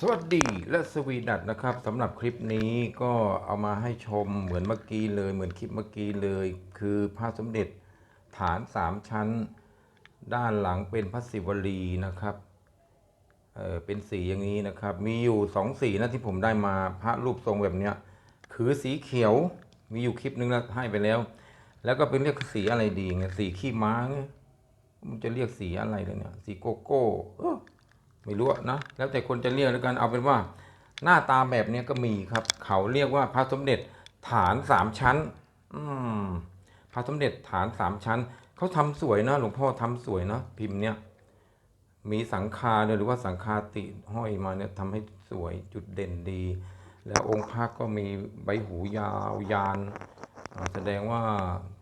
สวัสดีและสวีดัตนะครับสำหรับคลิปนี้ก็เอามาให้ชมเหมือนเมื่อกี้เลยเหมือนคลิปเมื่อกี้เลย คือพระสมเด็จฐานสามชั้น ด้านหลังเป็นพระศิวลีนะครับเออเป็นสีอย่างนี้นะครับ มีอยู่สองสีนะที่ผมได้มาพระรูปทรงแบบเนี้ยคือสีเขียวมีอยู่คลิปนึงแล้วให้ไปแล้ว แล้วก็เป็นเรียกสีอะไรดีไงสีขี้ม้าไงมันจะเรียกสีอะไรเลยเนี่ยสีโกโก้เออ ไม่รู้นะแล้วแต่คนจะเรียกแล้วกันเอาเป็นว่า หน้าตาแบบนี้ก็มีครับ เขาเรียกว่าพระสมเด็จฐานสามชั้น อืมพระสมเด็จฐานสามชั้นเขาทำสวยนะหลวงพ่อทำสวยนะพิมพ์เนี้ยมีสังคาเนี่ยหรือว่าสังคาติห้อยมาเนี่ยทำให้สวยจุดเด่นดี แล้วองค์พระก็มีใบหูยาวยานแสดงว่า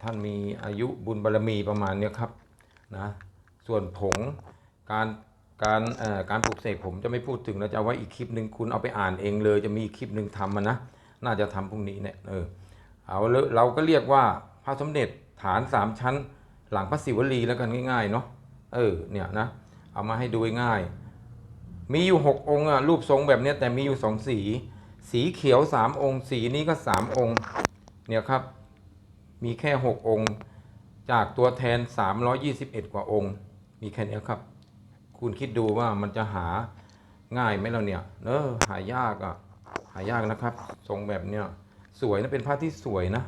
ท่านมีอายุบุญบารมีประมาณเนี้ยครับนะส่วนผงการ การการปลูกเสกผมจะไม่พูดถึงแล้วจะเอาไว้อีกคลิปหนึ่งคุณเอาไปอ่านเองเลย จะมีคลิปหนึ่งทำมันนะ น่าจะทำพรุ่งนี้เนี่ยเออเอาเลเราก็เรียกว่าพระสมเด็จฐานสามชั้น หลังพระศิวลีแล้วกันง่ายๆเนาะเออเนี่ยนะเอามาให้ดูง่าย มีอยู่หกองค์อะรูปทรงแบบนี้แต่มีอยู่สองสี สีเขียวสามองค์ สีนี้ก็สามองค์เนี่ยครับมีแค่หกองค์ จากตัวแทน 321 กว่าองค์ มีแค่เนี้ยครับ คุณคิดดูว่ามันจะหาง่ายไหมเราเนี่ยเนอะหายากอะ่ะหายากนะครับ ทรงแบบเนี้ยสวยนะเป็นผ้าที่สวยนะ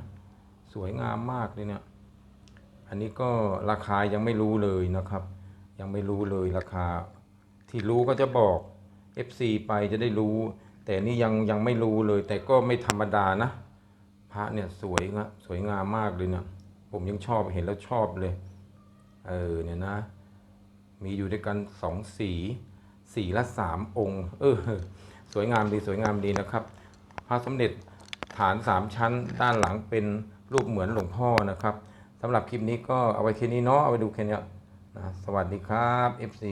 สวยงามมากเลยเนี่ย อันนี้ก็ราคายังไม่รู้เลยนะครับ ยังไม่รู้เลยราคา ที่รู้ก็จะบอก FC ไปจะได้รู้ แต่นี่ยังยังไม่รู้เลย แต่ก็ไม่ธรรมดานะพระเนี่ยสวยงะสวยงามมากเลยเนี่ยผมยังชอบเห็นแล้วชอบเลย เออเนี่ยนะ มีอยู่ด้วยกันสองสี สีละสามองค์ เออ สวยงามดีสวยงามดีนะครับ พระสมเด็จฐานสามชั้น ด้านหลังเป็นรูปเหมือนหลวงพ่อนะครับสำหรับคลิปนี้ก็เอาไว้แค่นี้เนาะเอาไว้ดูแค่นี้นะสวัสดีครับ FC